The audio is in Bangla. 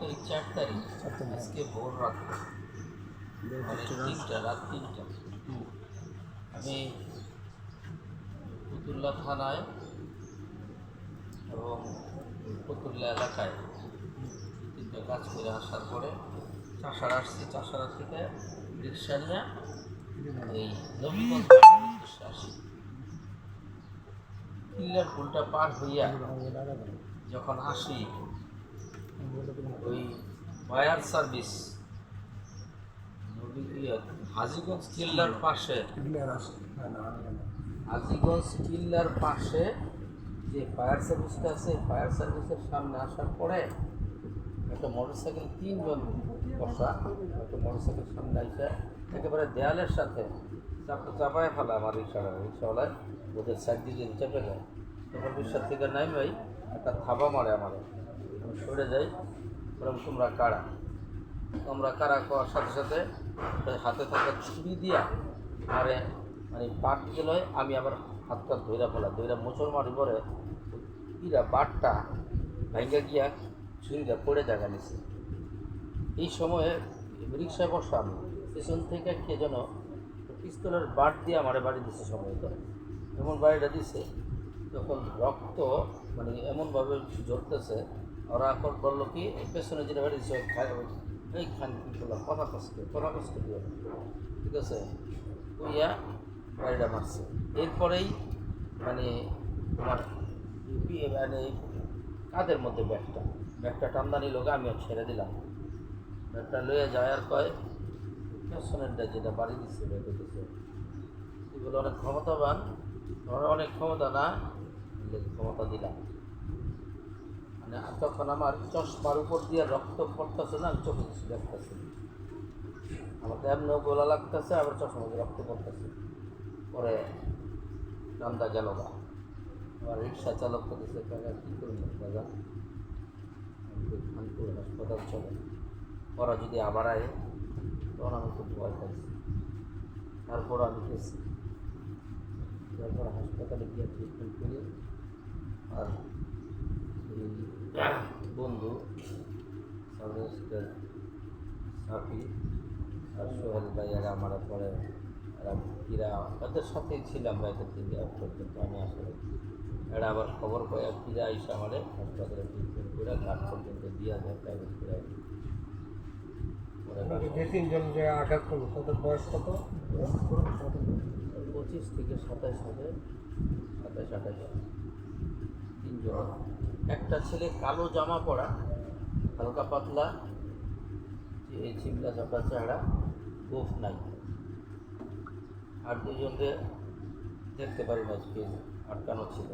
তারিখ চার তারিখ। আজকে ভোর রাত। মানে তিনটা রাত তিনটা। আমি ফতুল্লা থানায় এবং ফতুল্লা এলাকায় তিনটা কাজ করে আসার পরে চাষার আসছি। চাষারা থেকে রিক্সা নিয়ে এই নবীগঞ্জ আসি। কিল্লার পুলটা পার হইয়া যখন আসি ওই ফায়ার সার্ভিস। ইয়ে, কিল্লার পাশে। হাজীগঞ্জ কিল্লার পাশে যে ফায়ার সার্ভিসটা আছে ফায়ার সার্ভিসের সামনে আসার পরে একটা মোটরসাইকেল তিনজন বসা একটা মোটরসাইকেল সামনে আইসা একেবারে দেয়ালের সাথে চাপ চাপায় ফেলা আমার রিক্সাটা রিক্সাওয়ালায় ওদের সাইড দিকে চেপে দেয় তখন রিক্সার থেকে নাই ভাই একটা থাবা মারে আমার। সরে যাই। বললাম, তোমরা কারা? তোমরা কারা? করার সাথে সাথে হাতে থাকা ছুরি দিয়া আরে মানে বাট লয় আমি আবার হাতটা ধইরা ফেলা ধইরা মোচর মারি পরে ইরা বাটটা ভাঙ্গা গিয়া ছুরিটা পড়ে জায়গা নিছে। এই সময়ে রিক্সায় বসা আমি পেছন থেকে কে যেন পিস্তলের বাট দিয়ে আমারে বাড়ি দিছে সম্ভবত এমন বাড়িটা দিছে, যখন রক্ত মানে এমনভাবে ঝরতেছে ওরা এখন বলল কি পেছনে যেটা বাড়ি দিছে, ওই এই খান করলাম কথা কষ্ট কথা কষ্ট দিয়ে ঠিক আছে? ওইয়া বাড়িটা মারছে। এরপরেই মানে ইউপি- মানে কাদের মধ্যে ব্যাগটা? ব্যাগটা টান্দানি লোক আমিও ছেড়ে দিলাম। ব্যাগটা লইয়া যায় আর কয়, পেছনেরটা যেটা বাড়ি দিচ্ছে রেখে দিচ্ছে এগুলো অনেক ক্ষমতাবান। ওরা অনেক ক্ষমতা না? দিলে ক্ষমতা দিলাম। তখন আমার চশমার উপর দিয়ে রক্ত পড়তেছে না, আমি চোখে কিছু দেখতেছি। আমার এমনিও গোলা লাগতেছে, আবার চশমা রক্ত পড়তেছে। পরে নান্দা গেল না আমার রিক্সা চালক করতেছে টাকা কী করব দাদা? খানপুর হাসপাতাল চলে ওরা যদি আবার আয়, তখন আমি খুব ভয় পাইছি। তারপর আমি গেছি। তারপর হাসপাতালে গিয়ে ট্রিটমেন্ট করি। আর বন্ধু সার্ভিসের সাফি আর সোহেল ভাই এরা আমার পরে এরা ওদের সাথেই ছিলাম রাতে তিনটে এক পর্যন্ত। আমি আসলে এরা আবার খবর পাই আর কিরা আইসা আমারে হাসপাতালে ট্রিটমেন্ট করে ঘাট পর্যন্ত দিয়া যায় প্রাইভেট করে পরে বাসা- যে তিনজন যে আঘাত করল তাদের বয়স কত? পঁচিশ থেকে সাতাশ হবে। সাতাশ আঠাশ। তিনজন। একটা ছেলে কালো জামা পরা, হালকা পাতলা, যে ছিমলা চাপা চেহারা, গোফ নাই। আর দুজনকে দেখতে পারি না আজকে, আটকানো ছিল।